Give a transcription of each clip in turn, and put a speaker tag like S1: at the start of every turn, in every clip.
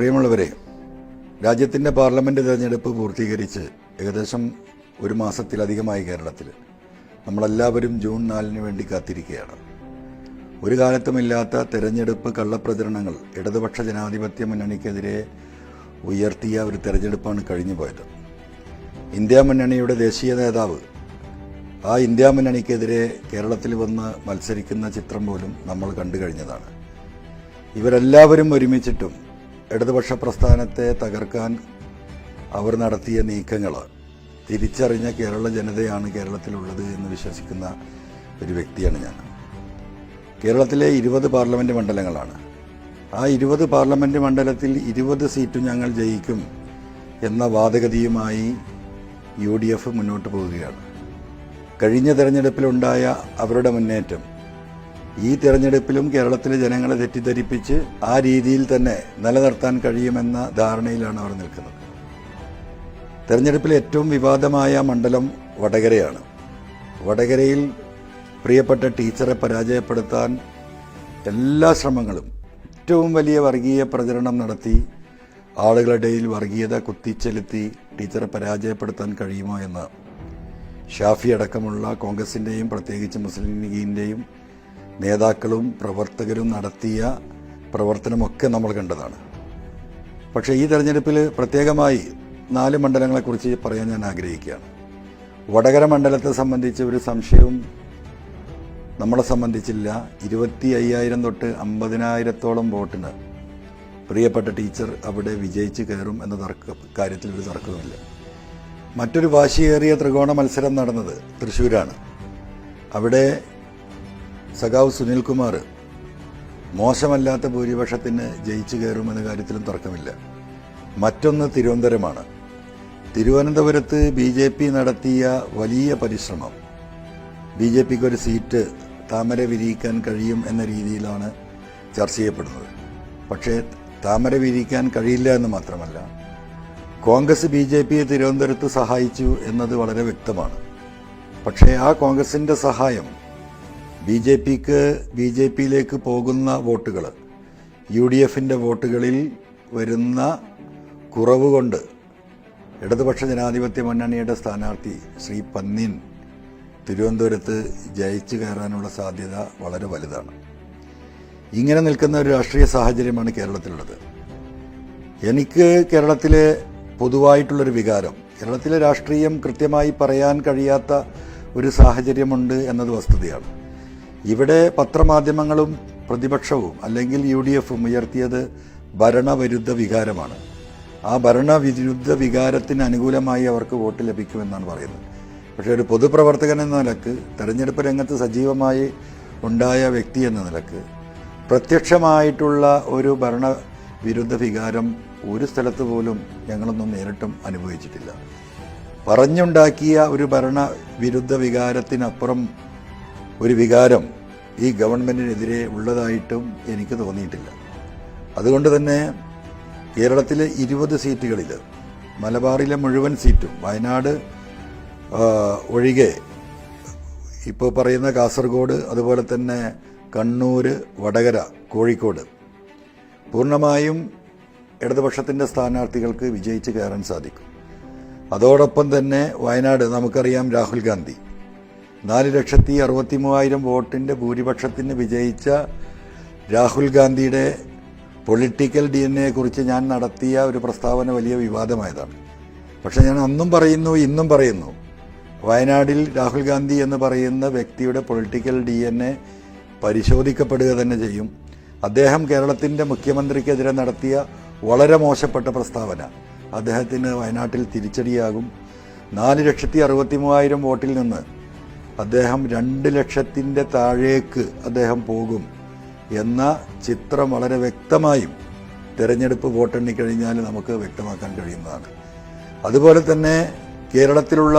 S1: പ്രിയമുള്ളവരെ രാജ്യത്തിന്റെ പാർലമെന്റ് തിരഞ്ഞെടുപ്പ് പൂർത്തീകരിച്ച് ഏകദേശം ഒരു മാസത്തിലധികമായി കേരളത്തിൽ നമ്മളെല്ലാവരും ജൂൺ നാലിന് വേണ്ടി കാത്തിരിക്കുകയാണ്. ഒരു കാലത്തുമില്ലാത്ത തെരഞ്ഞെടുപ്പ് കള്ളപ്രചരണങ്ങൾ ഇടതുപക്ഷ ജനാധിപത്യ മുന്നണിക്കെതിരെ ഉയർത്തിയ ഒരു തെരഞ്ഞെടുപ്പാണ് കഴിഞ്ഞു പോയത് ഇന്ത്യ മുന്നണിയുടെ ദേശീയ നേതാവ് ആ ഇന്ത്യ മുന്നണിക്കെതിരെ കേരളത്തിൽ വന്ന് മത്സരിക്കുന്ന ചിത്രം പോലും നമ്മൾ കണ്ടു കഴിഞ്ഞതാണ്. ഇവരെല്ലാവരും ഒരുമിച്ചിട്ടും ഇടതുപക്ഷ പ്രസ്ഥാനത്തെ തകർക്കാൻ അവർ നടത്തിയ നീക്കങ്ങൾ തിരിച്ചറിഞ്ഞ കേരള ജനതയാണ് കേരളത്തിലുള്ളത് എന്ന് വിശ്വസിക്കുന്ന ഒരു വ്യക്തിയാണ് ഞാൻ. കേരളത്തിലെ ഇരുപത് പാർലമെന്റ് മണ്ഡലങ്ങളാണ്. ആ ഇരുപത് പാർലമെന്റ് മണ്ഡലത്തിൽ ഇരുപത് സീറ്റും ഞങ്ങൾ ജയിക്കും എന്ന വാദഗതിയുമായി യു ഡി എഫ് മുന്നോട്ട് പോവുകയാണ്. കഴിഞ്ഞ തെരഞ്ഞെടുപ്പിലുണ്ടായ അവരുടെ മുന്നേറ്റം ഈ തെരഞ്ഞെടുപ്പിലും കേരളത്തിലെ ജനങ്ങളെ തെറ്റിദ്ധരിപ്പിച്ച് ആ രീതിയിൽ തന്നെ നിലനിർത്താൻ കഴിയുമെന്ന ധാരണയിലാണ് അവർ നിൽക്കുന്നത്. തെരഞ്ഞെടുപ്പിലെ ഏറ്റവും വിവാദമായ മണ്ഡലം വടകരയാണ്. വടകരയിൽ പ്രിയപ്പെട്ട ടീച്ചറെ പരാജയപ്പെടുത്താൻ എല്ലാ ശ്രമങ്ങളും ഏറ്റവും വലിയ വർഗീയ പ്രചരണം നടത്തി ആളുകളുടെ ഇടയിൽ വർഗീയത കുത്തിച്ചെലുത്തി ടീച്ചറെ പരാജയപ്പെടുത്താൻ കഴിയുമോ എന്ന് ഷാഫി അടക്കമുള്ള കോൺഗ്രസിന്റെയും പ്രത്യേകിച്ച് മുസ്ലിം ലീഗിന്റെയും നേതാക്കളും പ്രവർത്തകരും നടത്തിയ പ്രവർത്തനമൊക്കെ നമ്മൾ കണ്ടതാണ്. പക്ഷേ ഈ തെരഞ്ഞെടുപ്പിൽ പ്രത്യേകമായി നാല് മണ്ഡലങ്ങളെക്കുറിച്ച് പറയാൻ ഞാൻ ആഗ്രഹിക്കുകയാണ്. വടകര മണ്ഡലത്തെ സംബന്ധിച്ച് ഒരു സംശയവും നമ്മളെ സംബന്ധിച്ചില്ല. ഇരുപത്തി അയ്യായിരം തൊട്ട് അമ്പതിനായിരത്തോളം വോട്ടിന് പ്രിയപ്പെട്ട ടീച്ചർ അവിടെ വിജയിച്ച് കയറും എന്ന തർക്ക കാര്യത്തിൽ ഒരു തർക്കവുമില്ല. മറ്റൊരു വാശിയേറിയ ത്രികോണ മത്സരം നടന്നത് തൃശ്ശൂരാണ്. അവിടെ സഖാവ് സുനിൽകുമാർ മോശമല്ലാത്ത ഭൂരിപക്ഷത്തിന് ജയിച്ചു കയറുമെന്ന കാര്യത്തിലും തർക്കമില്ല. മറ്റൊന്ന് തിരുവനന്തപുരമാണ്. തിരുവനന്തപുരത്ത് ബി ജെ പി നടത്തിയ വലിയ പരിശ്രമം. ബി ജെ പിക്ക് ഒരു സീറ്റ് താമര വിരിയിക്കാൻ കഴിയും എന്ന രീതിയിലാണ് ചർച്ച ചെയ്യപ്പെടുന്നത്. പക്ഷേ താമര വിരിയിക്കാൻ കഴിയില്ല എന്ന് മാത്രമല്ല കോൺഗ്രസ് ബി ജെ പിയെ തിരുവനന്തപുരത്ത് സഹായിച്ചു എന്നത് വളരെ വ്യക്തമാണ്. പക്ഷേ ആ കോൺഗ്രസിന്റെ സഹായം ബി ജെ പിക്ക് ബി ജെ പിയിലേക്ക് പോകുന്ന വോട്ടുകൾ യു ഡി എഫിന്റെ വോട്ടുകളിൽ വരുന്ന കുറവ് കൊണ്ട് ഇടതുപക്ഷ ജനാധിപത്യ മുന്നണിയുടെ സ്ഥാനാർത്ഥി ശ്രീ പന്നിൻ തിരുവനന്തപുരത്ത് ജയിച്ചു കയറാനുള്ള സാധ്യത വളരെ വലുതാണ്. ഇങ്ങനെ നിൽക്കുന്ന ഒരു രാഷ്ട്രീയ സാഹചര്യമാണ് കേരളത്തിലുള്ളത്. എനിക്ക് കേരളത്തിലെ പൊതുവായിട്ടുള്ളൊരു വികാരം കേരളത്തിലെ രാഷ്ട്രീയം കൃത്യമായി പറയാൻ കഴിയാത്ത ഒരു സാഹചര്യമുണ്ട് എന്നത് വസ്തുതയാണ്. ഇവിടെ പത്രമാധ്യമങ്ങളും പ്രതിപക്ഷവും അല്ലെങ്കിൽ യു ഡി എഫും ഉയർത്തിയത് ഭരണവിരുദ്ധ വികാരമാണ്. ആ ഭരണവിരുദ്ധ വികാരത്തിന് അനുകൂലമായി അവർക്ക് വോട്ട് ലഭിക്കുമെന്നാണ് പറയുന്നത്. പക്ഷേ ഒരു പൊതുപ്രവർത്തകൻ എന്ന നിലയ്ക്ക് തെരഞ്ഞെടുപ്പ് രംഗത്ത് സജീവമായി ഉണ്ടായ വ്യക്തി എന്ന നിലയ്ക്ക് പ്രത്യക്ഷമായിട്ടുള്ള ഒരു ഭരണവിരുദ്ധ വികാരം ഒരു സ്ഥലത്ത് പോലും ഞങ്ങളൊന്നും നേരിട്ടും അനുഭവിച്ചിട്ടില്ല. പറഞ്ഞുണ്ടാക്കിയ ഒരു ഭരണവിരുദ്ധ വികാരത്തിനപ്പുറം ഒരു വികാരം ഈ ഗവൺമെന്റിനെതിരെ ഉള്ളതായിട്ടും എനിക്ക് തോന്നിയിട്ടില്ല. അതുകൊണ്ട് തന്നെ കേരളത്തിലെ ഇരുപത് സീറ്റുകളിൽ മലബാറിലെ മുഴുവൻ സീറ്റും വയനാട് ഒഴികെ ഇപ്പോൾ പറയുന്ന കാസർഗോഡ് അതുപോലെ തന്നെ കണ്ണൂർ വടകര കോഴിക്കോട് പൂർണമായും ഇടതുപക്ഷത്തിന്റെ സ്ഥാനാർത്ഥികൾക്ക് വിജയിച്ച് കയറാൻ സാധിക്കും. അതോടൊപ്പം തന്നെ വയനാട് നമുക്കറിയാം രാഹുൽ ഗാന്ധി. നാല് ലക്ഷത്തി അറുപത്തി മൂവായിരം വോട്ടിന്റെ ഭൂരിപക്ഷത്തിന് വിജയിച്ച രാഹുൽ ഗാന്ധിയുടെ പൊളിറ്റിക്കൽ ഡി എൻ കുറിച്ച് ഞാൻ നടത്തിയ ഒരു പ്രസ്താവന വലിയ വിവാദമായതാണ്. പക്ഷേ ഞാൻ അന്നും പറയുന്നു ഇന്നും പറയുന്നു. വയനാടിൽ രാഹുൽ ഗാന്ധി എന്ന് പറയുന്ന വ്യക്തിയുടെ പൊളിറ്റിക്കൽ ഡി എൻ എ പരിശോധിക്കപ്പെടുക തന്നെ ചെയ്യും. അദ്ദേഹം കേരളത്തിന്റെ മുഖ്യമന്ത്രിക്കെതിരെ നടത്തിയ വളരെ മോശപ്പെട്ട പ്രസ്താവന. അദ്ദേഹത്തിന് വയനാട്ടിൽ തിരിച്ചടിയാകും. നാല് ലക്ഷത്തി അറുപത്തി മൂവായിരം വോട്ടിൽ നിന്ന് അദ്ദേഹം രണ്ട് ലക്ഷത്തിന്റെ താഴേക്ക് അദ്ദേഹം പോകും എന്ന ചിത്രം വളരെ വ്യക്തമായും തെരഞ്ഞെടുപ്പ് വോട്ടെണ്ണി കഴിഞ്ഞാൽ നമുക്ക് വ്യക്തമാക്കാൻ കഴിയുന്നതാണ്. അതുപോലെ തന്നെ കേരളത്തിലുള്ള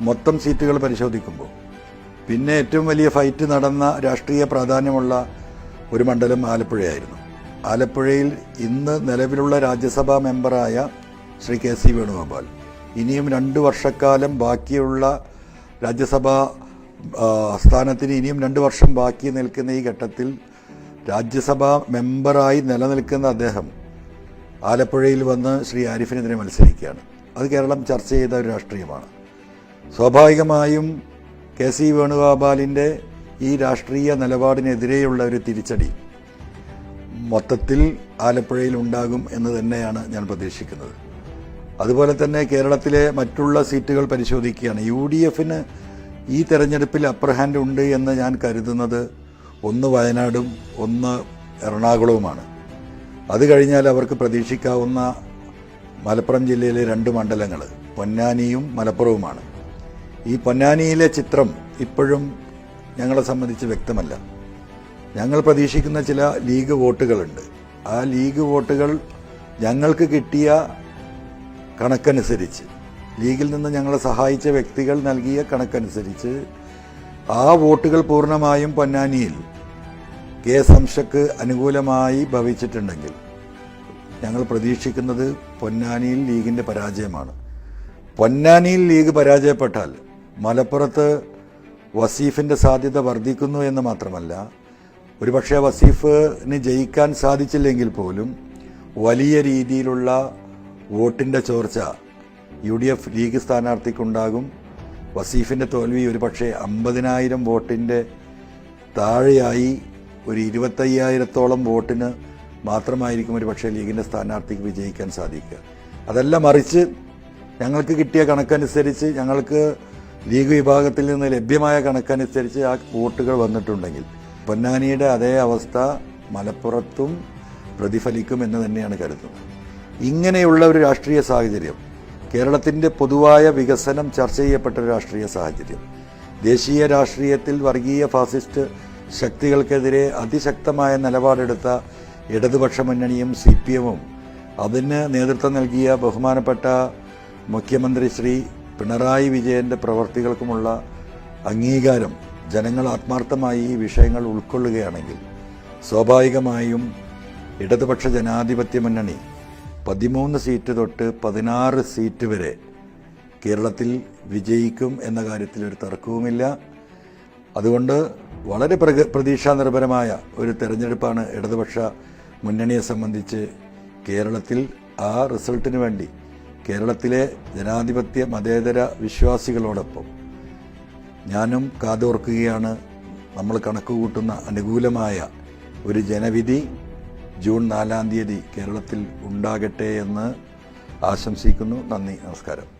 S1: മൊത്തം സീറ്റുകൾ പരിശോധിക്കുമ്പോൾ പിന്നെ ഏറ്റവും വലിയ ഫൈറ്റ് നടന്ന രാഷ്ട്രീയ പ്രാധാന്യമുള്ള ഒരു മണ്ഡലം ആലപ്പുഴയായിരുന്നു. ആലപ്പുഴയിൽ ഇന്ന് നിലവിലുള്ള രാജ്യസഭാ മെമ്പറായ ശ്രീ കെ സി വേണുഗോപാൽ. ഇനിയും രണ്ട് വർഷക്കാലം ബാക്കിയുള്ള രാജ്യസഭാ സ്ഥാനത്തിന് ഇനിയും രണ്ട് വർഷം ബാക്കി നിൽക്കുന്ന ഈ ഘട്ടത്തിൽ രാജ്യസഭാ മെമ്പറായി നിലനിൽക്കുന്ന അദ്ദേഹം ആലപ്പുഴയിൽ വന്ന് ശ്രീ ആരിഫിനെതിരെ മത്സരിക്കുകയാണ്. അത് കേരളം ചർച്ച ചെയ്ത ഒരു രാഷ്ട്രീയമാണ്. സ്വാഭാവികമായും കെ സി വേണുഗോപാലിന്റെ ഈ രാഷ്ട്രീയ നിലപാടിനെതിരെയുള്ള ഒരു തിരിച്ചടി മൊത്തത്തിൽ ആലപ്പുഴയിൽ ഉണ്ടാകും എന്ന് തന്നെയാണ് ഞാൻ പ്രതീക്ഷിക്കുന്നത്. അതുപോലെ തന്നെ കേരളത്തിലെ മറ്റുള്ള സീറ്റുകൾ പരിശോധിക്കുകയാണ്. യു ഡി എഫിന് ഈ തെരഞ്ഞെടുപ്പിൽ അപ്പർ ഹാൻഡ് ഉണ്ട് എന്ന് ഞാൻ കരുതുന്നത് ഒന്ന് വയനാടും ഒന്ന് എറണാകുളവുമാണ്. അത് കഴിഞ്ഞാൽ അവർക്ക് പ്രതീക്ഷിക്കാവുന്ന മലപ്പുറം ജില്ലയിലെ രണ്ട് മണ്ഡലങ്ങൾ പൊന്നാനിയും മലപ്പുറവുമാണ്. ഈ പൊന്നാനിയിലെ ചിത്രം ഇപ്പോഴും ഞങ്ങളെ സംബന്ധിച്ച് വ്യക്തമല്ല. ഞങ്ങൾ പ്രതീക്ഷിക്കുന്ന ചില ലീഗ് വോട്ടുകളുണ്ട്. ആ ലീഗ് വോട്ടുകൾ ഞങ്ങൾക്ക് കിട്ടിയ കണക്കനുസരിച്ച് ലീഗിൽ നിന്ന് ഞങ്ങളെ സഹായിച്ച വ്യക്തികൾ നൽകിയ കണക്കനുസരിച്ച് ആ വോട്ടുകൾ പൂർണമായും പൊന്നാനിയിൽ കെ സംശക്ക് അനുകൂലമായി ഭവിച്ചിട്ടുണ്ടെങ്കിൽ ഞങ്ങൾ പ്രതീക്ഷിക്കുന്നത് പൊന്നാനിയിൽ ലീഗിന്റെ പരാജയമാണ്. പൊന്നാനിയിൽ ലീഗ് പരാജയപ്പെട്ടാൽ മലപ്പുറത്ത് വസീഫിന്റെ സാധ്യത വർദ്ധിക്കുന്നു എന്ന് മാത്രമല്ല ഒരുപക്ഷെ വസീഫിന് ജയിക്കാൻ സാധിച്ചില്ലെങ്കിൽ പോലും വലിയ രീതിയിലുള്ള വോട്ടിന്റെ ചോർച്ച യു ഡി എഫ് ലീഗ് സ്ഥാനാർത്ഥിക്കുണ്ടാകും. വസീഫിന്റെ തോൽവി ഒരുപക്ഷെ അമ്പതിനായിരം വോട്ടിന്റെ താഴെയായി ഒരു ഇരുപത്തയ്യായിരത്തോളം വോട്ടിന് മാത്രമായിരിക്കും ഒരു പക്ഷേ ലീഗിന്റെ സ്ഥാനാർത്ഥിക്ക് വിജയിക്കാൻ സാധിക്കുക. അതല്ല മറിച്ച് ഞങ്ങൾക്ക് കിട്ടിയ കണക്കനുസരിച്ച് ഞങ്ങൾക്ക് ലീഗ് വിഭാഗത്തിൽ നിന്ന് ലഭ്യമായ കണക്കനുസരിച്ച് ആ വോട്ടുകൾ വന്നിട്ടുണ്ടെങ്കിൽ പൊന്നാനിയുടെ അതേ അവസ്ഥ മലപ്പുറത്തും പ്രതിഫലിക്കും എന്ന് തന്നെയാണ് കരുതുന്നത്. ഇങ്ങനെയുള്ള ഒരു രാഷ്ട്രീയ സാഹചര്യം കേരളത്തിന്റെ പൊതുവായ വികസനം ചർച്ച ചെയ്യപ്പെട്ട രാഷ്ട്രീയ സാഹചര്യം. ദേശീയ രാഷ്ട്രീയത്തിൽ വർഗീയ ഫാസിസ്റ്റ് ശക്തികൾക്കെതിരെ അതിശക്തമായ നിലപാടെടുത്ത ഇടതുപക്ഷ മുന്നണിയും സി പി എമ്മും അതിന് നേതൃത്വം നൽകിയ ബഹുമാനപ്പെട്ട മുഖ്യമന്ത്രി ശ്രീ പിണറായി വിജയന്റെ പ്രവർത്തികൾക്കുമുള്ള അംഗീകാരം ജനങ്ങൾ ആത്മാർത്ഥമായി ഈ വിഷയങ്ങൾ ഉൾക്കൊള്ളുകയാണെങ്കിൽ സ്വാഭാവികമായും ഇടതുപക്ഷ ജനാധിപത്യ മുന്നണി പതിമൂന്ന് സീറ്റ് തൊട്ട് പതിനാറ് സീറ്റ് വരെ കേരളത്തിൽ വിജയിക്കും എന്ന കാര്യത്തിൽ ഒരു തർക്കവുമില്ല. അതുകൊണ്ട് വളരെ പ്രക പ്രതീക്ഷാ നിർഭരമായ ഒരു തെരഞ്ഞെടുപ്പാണ് ഇടതുപക്ഷ മുന്നണിയെ സംബന്ധിച്ച് കേരളത്തിൽ. ആ റിസൾട്ടിന് വേണ്ടി കേരളത്തിലെ ജനാധിപത്യ മതേതര വിശ്വാസികളോടൊപ്പം ഞാനും കാതോർക്കുകയാണ്. നമ്മൾ കണക്കുകൂട്ടുന്ന അനുകൂലമായ ഒരു ജനവിധി ജൂൺ നാലാം തീയതി കേരളത്തിൽ ഉണ്ടാകട്ടെ എന്ന് ആശംസിക്കുന്നു. നന്ദി നമസ്കാരം.